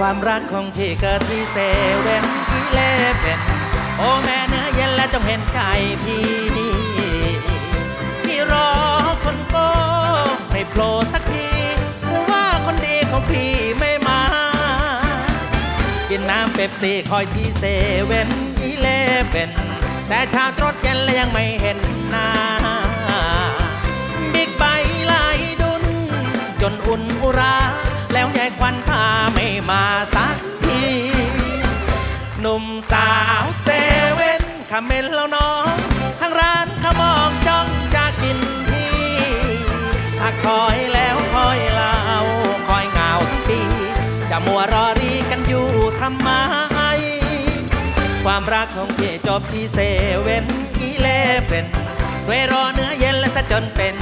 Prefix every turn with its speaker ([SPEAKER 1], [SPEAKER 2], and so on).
[SPEAKER 1] ความรักของพี่เกิดที่เซเว่นอีเลฟเว่นโอ้แม่เนื้อเย็นและจงเห็นใจพี่พี่รอคนโก้ไม่โผล่สักทีหรือว่าคนดีของพี่ไม่มากินน้ำเป๊ปซี่คอยที่เซเว่นอีเลฟเว่นแต่ชาตรถเย็นและยังไม่เห็นหน้าบิ๊กไบค์ลายดุนจนอุ่นอุรา นุ่มสาวเซเว่นคาเมนแล้วน้องทางร้านเขามองจ้องจะกินพี่ถ้าคอยแล้วคอยเล่าคอยเหงาทั้งปี จะมัวรอรีกันอยู่ทำไม ความรักของพี่จบที่เซเว่นอีเลฟเว่นด้วยรอเนื้อเย็นและซะจนเป็น